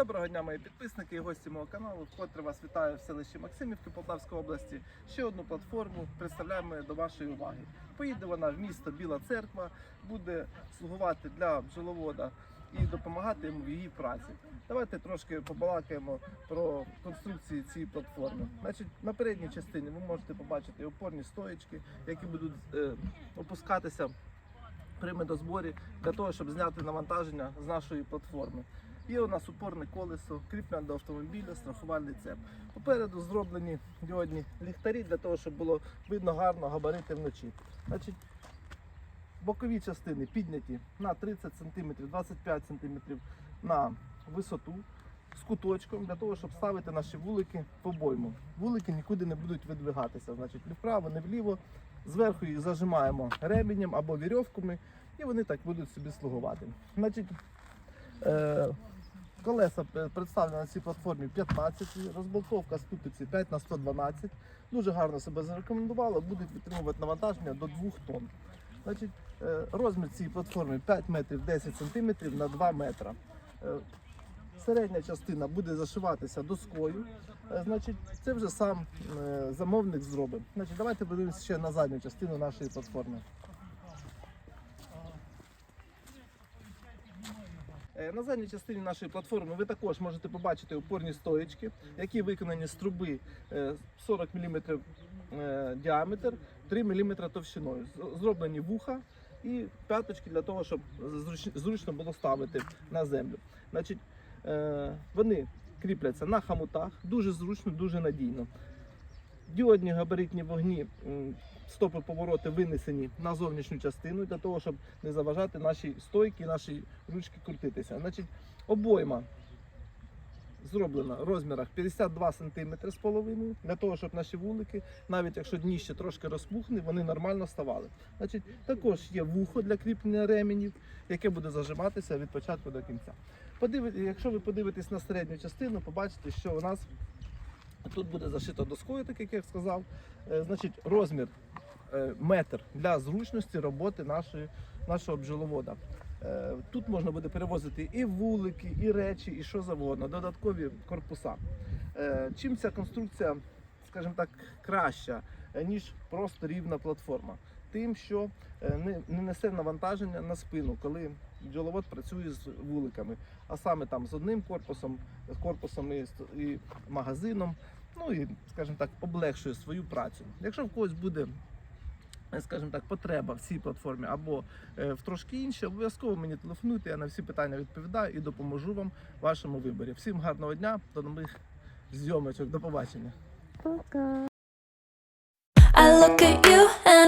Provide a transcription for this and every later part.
Доброго дня, мої підписники і гості мого каналу. Вкотре вас вітаю в селищі Максимівки Полтавської області. Ще одну платформу представляємо до вашої уваги. Поїде вона в місто Біла Церква, буде слугувати для бджоловода і допомагати йому в її праці. Давайте трошки побалакаємо про конструкції цієї платформи. Значить, на передній частині ви можете побачити опорні стоїчки, які будуть е, опускатися при медозборі для того, щоб зняти навантаження з нашої платформи. Є у нас упорне колесо, кріплення до автомобіля, страхувальний цеп. Попереду зроблені діодні ліхтарі для того, щоб було видно гарно габарити вночі. Значить, бокові частини підняті на 30 см, 25 см на висоту з куточком для того, щоб ставити наші вулики в обойму. Вулики нікуди не будуть видвигатися, значить, ні вправо, ні вліво. Зверху їх зажимаємо ременем або вірьовками, і вони так будуть собі слугувати. Значить, е, колеса представлені на цій платформі 15, розболтовка ступиці 5 на 112. Дуже гарно себе зарекомендувало, будуть витримувати навантаження до 2 тонн. Значить, е, розмір цієї платформи 5 метрів 10 сантиметрів на 2 метра. Е, Середня частина буде зашиватися доскою. Е, Значить, це вже сам замовник зробить. Значить, давайте подивимося ще на задню частину нашої платформи. На задній частині нашої платформи ви також можете побачити опорні стоєчки, які виконані з труби е, 40 мм діаметр, 3 мм товщиною. Зроблені вуха і п'яточки для того, щоб зручно було ставити на землю. Значить, е, вони кріпляться на хамутах, дуже зручно, дуже надійно. Діодні габаритні вогні, стопи повороти винесені на зовнішню частину для того, щоб не заважати нашій стойки, нашій ручки крутитися. Значить, обойма зроблена в розмірах 52 см з половиною, для того, щоб наші вулики, навіть якщо дніще трошки розпухне, вони нормально ставали. Значить, також є вухо для кріплення ременів, яке буде зажиматися від початку до кінця. Подиви- Якщо ви подивитесь на середню частину, побачите, що у нас тут буде зашито доскою, так як я сказав. Е, Значить, розмір е, метр для зручності роботи нашої, нашого бджоловода. Е, Тут можна буде перевозити і вулики, і речі, і що завгодно, додаткові корпуса. Чим ця конструкція, скажімо так, краща, ніж просто рівна платформа? Тим, що е, не, не несе навантаження на спину, коли бджоловод працює з вуликами, а саме там з одним корпусом, з корпусом і, і магазином, ну і, скажімо так, облегшує свою працю. Якщо в когось буде е, скажімо так, потреба в цій платформі або е, в трошки іншій, обов'язково мені телефонуйте, я на всі питання відповідаю і допоможу вам в вашому виборі. Всім гарного дня, до нових зйомочок, до побачення. I look at you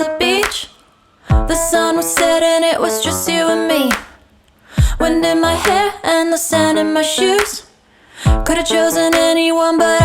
The beach. The sun was setting, it was just you and me. Wind in my hair and the sand in my shoes. Could have chosen anyone, but